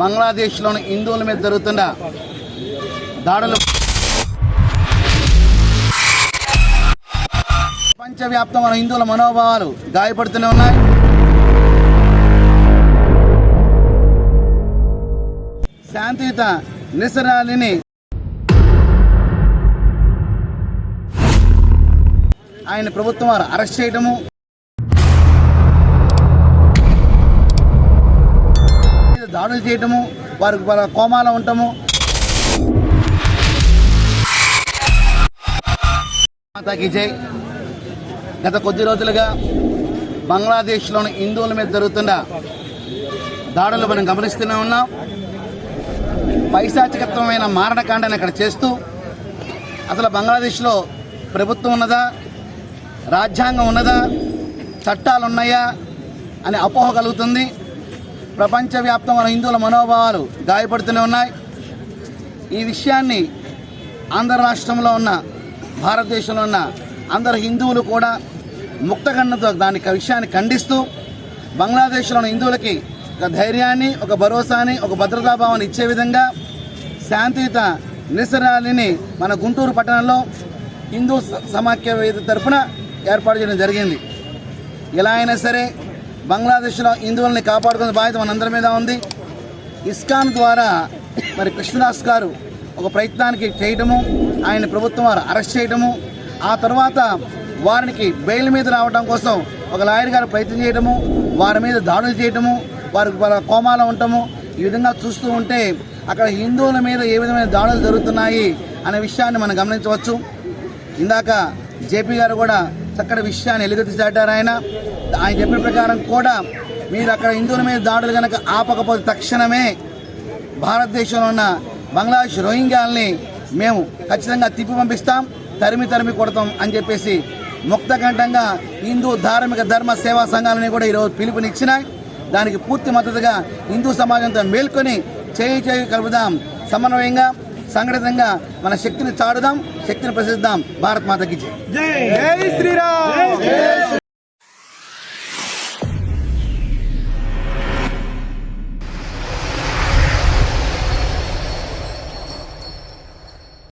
బంగ్లాదేశ్లోని హిందువుల మీద జరుగుతున్న దాడులు. ప్రపంచవ్యాప్తంగా హిందువుల మనోభావాలు గాయపడుతూనే ఉన్నాయి. శాంతియుత నిరసనని ఆయన ప్రభుత్వం వారు అరెస్ట్ చేయడము చేయటము వారికి వాళ్ళ కోమాలో ఉండటము. మాతాకి జై. గత కొద్ది రోజులుగా బంగ్లాదేశ్లోని హిందువుల మీద జరుగుతున్న దాడులు మనం గమనిస్తూనే ఉన్నాం. పైశాచికత్వమైన మారణకాండని అక్కడ చేస్తూ అసలు బంగ్లాదేశ్లో ప్రభుత్వం ఉన్నదా? రాజ్యాంగం ఉన్నదా? చట్టాలు ఉన్నాయా అనే అపోహ కలుగుతుంది. ప్రపంచవ్యాప్తం మన హిందువుల మనోభావాలు గాయపడుతూనే ఉన్నాయి. ఈ విషయాన్ని ఆంధ్ర రాష్ట్రంలో ఉన్న భారతదేశంలో ఉన్న అందరు హిందువులు కూడా ముక్తగండంతో దాని విషయాన్ని ఖండిస్తూ బంగ్లాదేశ్లో ఉన్న హిందువులకి ఒక ధైర్యాన్ని ఒక భరోసాని ఒక భద్రతాభావాన్ని ఇచ్చే విధంగా శాంతియుత నిరసరాలిని మన గుంటూరు పట్టణంలో హిందూ స- సమాఖ్య వేది తరఫున ఏర్పాటు చేయడం జరిగింది. ఎలా అయినా సరే బంగ్లాదేశ్లో హిందువుల్ని కాపాడుకునే బాధ్యత మనందరి మీద ఉంది. ఇస్కాన్ ద్వారా మరి కృష్ణదాస్ గారు ఒక ప్రయత్నానికి చేయటము ఆయన ప్రభుత్వం వారు అరెస్ట్ చేయటము ఆ తర్వాత వారికి బెయిల్ మీద రావడం కోసం ఒక లాయర్ గారు ప్రయత్నం చేయటము వారి మీద దాడులు చేయటము వారి కోమాలో ఉండటము ఈ విధంగా చూస్తూ ఉంటే అక్కడ హిందువుల మీద ఏ విధమైన దాడులు జరుగుతున్నాయి అనే విషయాన్ని మనం గమనించవచ్చు. ఇందాక జేపీ గారు కూడా చక్కటి విషయాన్ని ఎలుగెత్తి చాటారు ఆయన. ఆయన చెప్పిన ప్రకారం కూడా మీరు అక్కడ హిందువుల మీద దాడులు కనుక ఆపకపోతే తక్షణమే భారతదేశంలో ఉన్న బంగ్లాదేశ్ రోహింగ్యాల్ని మేము ఖచ్చితంగా తిప్పి పంపిస్తాం తరిమి తరిమి కొడతాం అని చెప్పేసి ముక్తకంఠంగా హిందూ ధార్మిక ధర్మ సేవా సంఘాలని కూడా ఈరోజు పిలుపునిచ్చినాయి. దానికి పూర్తి మద్దతుగా హిందూ సమాజంతో మేల్కొని చేయి చేయి కలుపుదాం. సమన్వయంగా సంఘటితంగా మన శక్తిని చాడుదాం శక్తిని ప్రసిద్దాం భారత్ మాతకి జై. జై శ్రీరామ్.